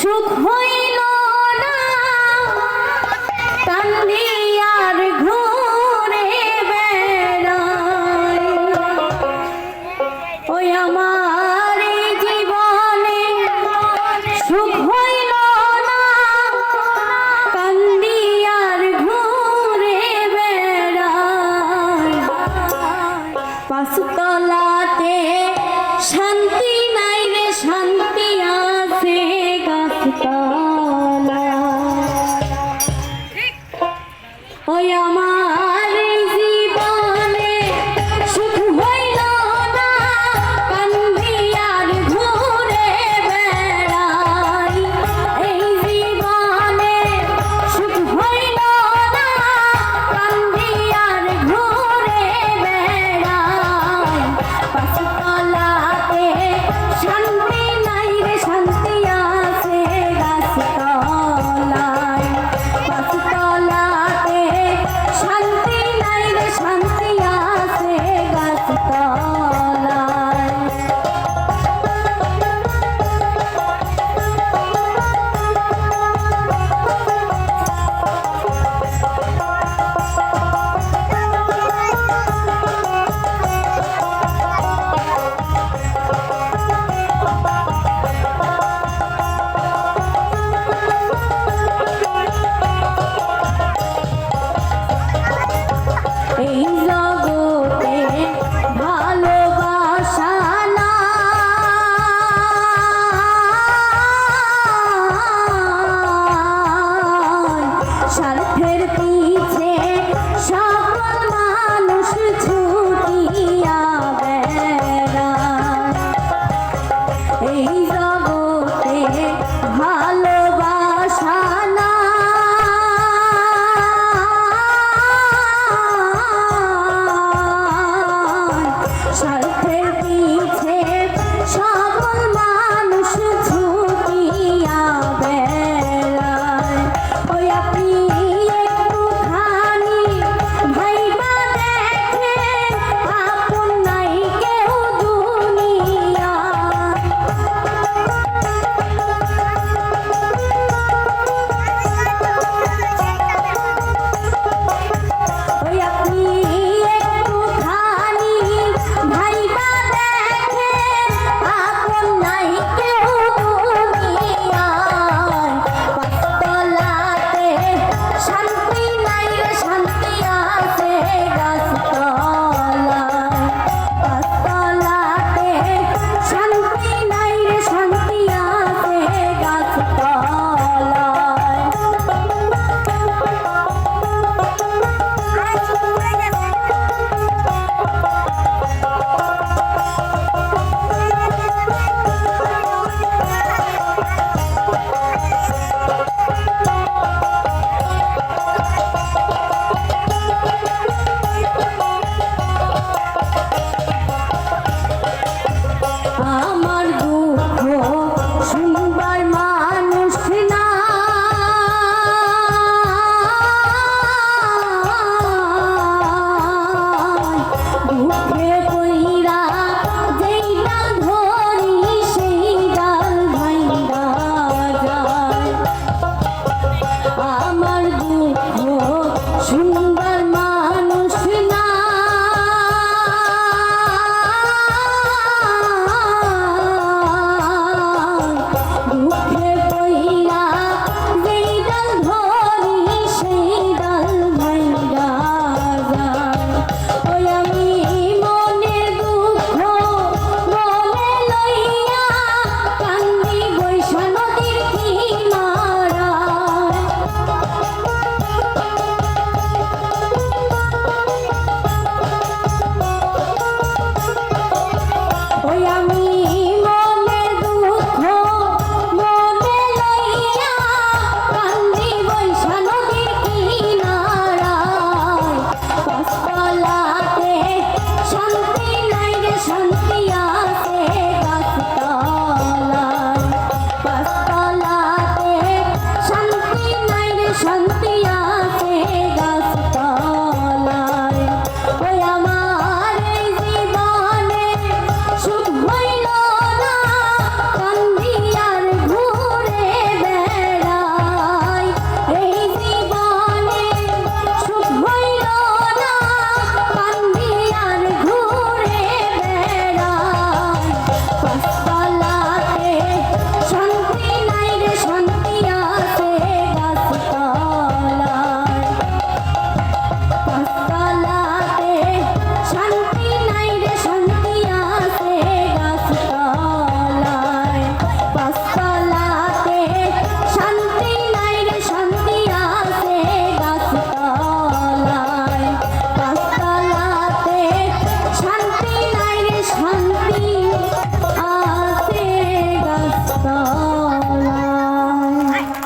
সুখ হইল না। কান্দি আর ঘুরে বেড়ায় ওই আমার জীবনে সুখ হইল না। কান্দি আর ঘুরে বেড়ায় পাঁচতলাতে Angel. I'm sorry.